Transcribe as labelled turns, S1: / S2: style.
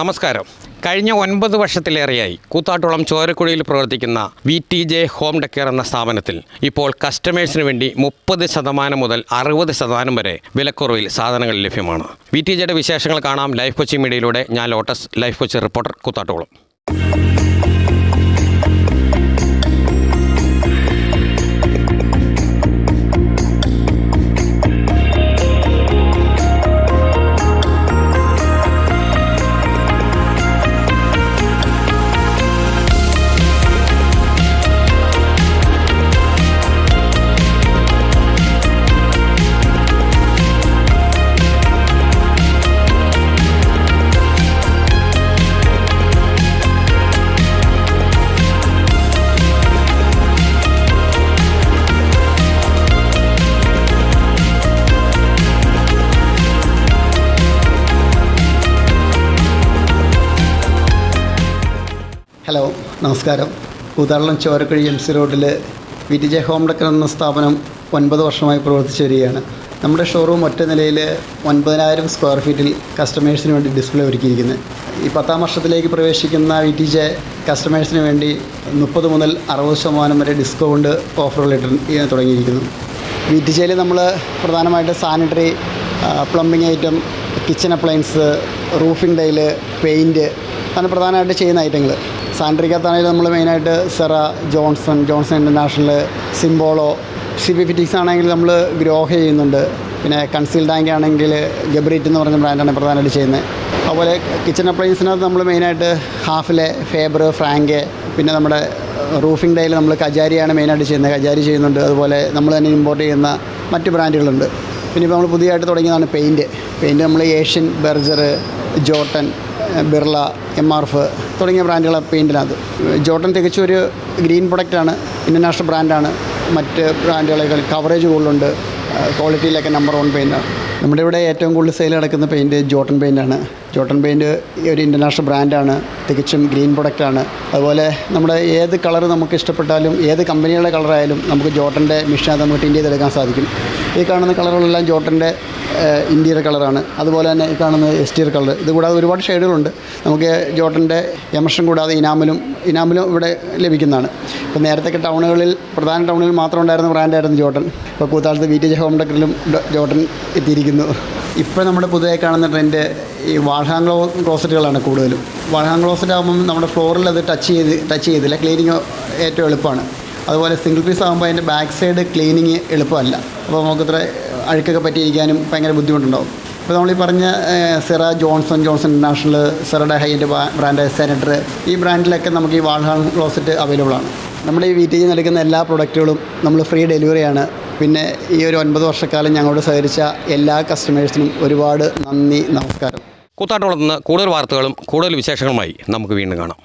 S1: നമസ്കാരം. കഴിഞ്ഞ ഒൻപത് വർഷത്തിലേറെയായി കൂത്താട്ടുളം ചോരക്കുഴിയിൽ പ്രവർത്തിക്കുന്ന V T J home decor എന്ന സ്ഥാപനത്തിൽ ഇപ്പോൾ കസ്റ്റമേഴ്സിന് വേണ്ടി മുപ്പത് ശതമാനം മുതൽ അറുപത് ശതമാനം വരെ വിലക്കുറവിൽ സാധനങ്ങൾ ലഭ്യമാണ്. വി ടി ജെയുടെ വിശേഷങ്ങൾ കാണാം. ലൈഫ് കൊച്ചി മീഡിയയിലൂടെ ഞാൻ lotus life Kochi reporter Koothattukulam.
S2: Hello നമസ്കാരം. കൂതാളം ചോരക്കുഴി എം സി റോഡിൽ V T J home decor എന്ന സ്ഥാപനം ഒൻപത് വർഷമായി പ്രവർത്തിച്ചു വരികയാണ്. നമ്മുടെ ഷോറൂം ഒറ്റ നിലയിൽ ഒൻപതിനായിരം സ്ക്വയർ ഫീറ്റിൽ കസ്റ്റമേഴ്സിന് വേണ്ടി ഡിസ്പ്ലേ ഒരുക്കിയിരിക്കുന്നത് ഈ പത്താം വർഷത്തിലേക്ക് പ്രവേശിക്കുന്ന വി ടി ജെ കസ്റ്റമേഴ്സിന് വേണ്ടി മുപ്പത് മുതൽ അറുപത് ശതമാനം വരെ ഡിസ്കൗണ്ട് ഓഫറുകൾ ഇട്ട് തുടങ്ങിയിരിക്കുന്നു. വി ടി ജെയിൽ നമ്മൾ പ്രധാനമായിട്ട് sanitary plumbing item kitchen appliance roofing tile paint ആണ് പ്രധാനമായിട്ട് ചെയ്യുന്ന ഐറ്റങ്ങൾ. സാനിറ്ററിക്കകത്താണെങ്കിലും നമ്മൾ മെയിനായിട്ട് Cera Johnson Johnson international Simpolo C B ഫിറ്റിക്സ് ആണെങ്കിൽ നമ്മൾ ഗ്രോഹ ചെയ്യുന്നുണ്ട്. പിന്നെ കൺസീൽ ടാങ്ക് ആണെങ്കിൽ ഗബ്രീറ്റ് എന്ന് പറഞ്ഞ ബ്രാൻഡാണ് പ്രധാനമായിട്ട് ചെയ്യുന്നത്. അതുപോലെ കിച്ചൺ അപ്ലയൻസിനകത്ത് നമ്മൾ മെയിനായിട്ട് ഹാഫിലെ ഫേബർ ഫ്രാങ്ക് പിന്നെ നമ്മുടെ റൂഫിംഗ് ഡേയിൽ നമ്മൾ കജാരിയാണ് മെയിനായിട്ട് ചെയ്യുന്നത്. കജാരി ചെയ്യുന്നുണ്ട്. അതുപോലെ നമ്മൾ തന്നെ ഇമ്പോർട്ട് ചെയ്യുന്ന മറ്റ് ബ്രാൻഡുകളുണ്ട്. പിന്നെ ഇപ്പോൾ നമ്മൾ പുതിയതായിട്ട് തുടങ്ങിയതാണ് പെയിന്റ് പെയിന്റ് നമ്മൾ Asian Berger Jotun Birla M R F തുടങ്ങിയ ബ്രാൻഡുകളാണ് പെയിന്റിനകത്ത് ജോട്ടൻ തികച്ചും ഒരു ഗ്രീൻ പ്രൊഡക്റ്റാണ് ഇന്റർനാഷണൽ ബ്രാൻഡാണ്. മറ്റ് ബ്രാൻഡുകളെക്കാൾ കവറേജ് കൂടുതലുണ്ട് ക്വാളിറ്റിയിലൊക്കെ നമ്പർ വൺ പെയിന്റാണ് നമ്മുടെ ഇവിടെ ഏറ്റവും കൂടുതൽ സെയിൽ നടക്കുന്ന പെയിന്റ് ജോട്ടൺ പെയിന്റാണ് ജോട്ടൺ പെയിന്റ് ഒരു ഇന്റർനാഷണൽ ബ്രാൻഡാണ് തികച്ചും ഗ്രീൻ പ്രൊഡക്റ്റാണ്. അതുപോലെ നമ്മുടെ ഏത് കളർ നമുക്ക് ഇഷ്ടപ്പെട്ടാലും ഏത് കമ്പനികളുടെ കളറായാലും നമുക്ക് ജോട്ടന്റെ മിഷനകത്ത് നമുക്ക് ടിന്റ് ചെയ്തെടുക്കാൻ സാധിക്കും. ഈ കാണുന്ന കളറുകളെല്ലാം ജോട്ടന്റെ ഇന്റീരിയർ കളറാണ്. അതുപോലെ തന്നെ ഈ കാണുന്നത് എക്സ്റ്റീരിയർ കളർ ഇത് കൂടാതെ ഒരുപാട് ഷെയ്ഡുകളുണ്ട്. നമുക്ക് ജോട്ടന്റെ എമർഷൻ കൂടാതെ ഇനാമലും ഇനാമലും ഇവിടെ ലഭിക്കുന്നതാണ്. ഇപ്പോൾ നേരത്തെ ടൗണുകളിൽ പ്രധാന ടൗണുകളിൽ മാത്രം ഉണ്ടായിരുന്ന ബ്രാൻഡായിരുന്നു ജോട്ടൻ. ഇപ്പോൾ കൂത്താലത്ത് വി ടി ജെ ഹോം ഡെക്കറിലും ജോട്ടൻ എത്തിയിരിക്കുന്നു. ഇപ്പോൾ നമ്മുടെ പുതിയ കാണുന്ന ട്രെൻഡ് ഈ വാൾഹാങ് ക്ലോ ക്ലോസറ്റുകളാണ് കൂടുതലും. വാൾഹാങ് ക്ലോസറ്റ് ആകുമ്പം നമ്മുടെ ഫ്ലോറിൽ അത് ടച്ച് ചെയ്ത് ടച്ച് ചെയ്തില്ല. ക്ലീനിങ് ഏറ്റവും എളുപ്പമാണ്. അതുപോലെ സിംഗിൾ പീസ് ആകുമ്പോൾ അതിന്റെ ബാക്ക് സൈഡ് ക്ലീനിങ് എളുപ്പമല്ല. അപ്പോൾ നമുക്ക് ഇത്ര അഴുക്കൊക്കെ പറ്റിയിരിക്കാനും ഭയങ്കര ബുദ്ധിമുട്ടുണ്ടാവും. ഇപ്പോൾ നമ്മൾ ഈ പറഞ്ഞ സെറ ജോൺസൺ ജോൺസൺ ഇന്റർനാഷണൽ സെറയുടെ ഹൈന്റെ ബ്രാൻഡ് സെനറ്റർ ഈ ബ്രാൻഡിലൊക്കെ നമുക്ക് ഈ വാൾഹാൺ ക്ലോസറ്റ് അവൈലബിൾ ആണ്. നമ്മുടെ ഈ വീട്ടിൽ നിന്ന് എടുക്കുന്ന എല്ലാ പ്രൊഡക്റ്റുകളും നമ്മൾ ഫ്രീ ഡെലിവറിയാണ് പിന്നെ ഈ ഒരു ഒൻപത് വർഷക്കാലം ഞങ്ങളോട് സഹകരിച്ച എല്ലാ കസ്റ്റമേഴ്സിനും ഒരുപാട് നന്ദി നമസ്കാരം.
S1: കൂത്താട്ടോളത്തുനിന്ന് കൂടുതൽ വാർത്തകളും കൂടുതൽ വിശേഷങ്ങളുമായി നമുക്ക് വീണ്ടും കാണാം.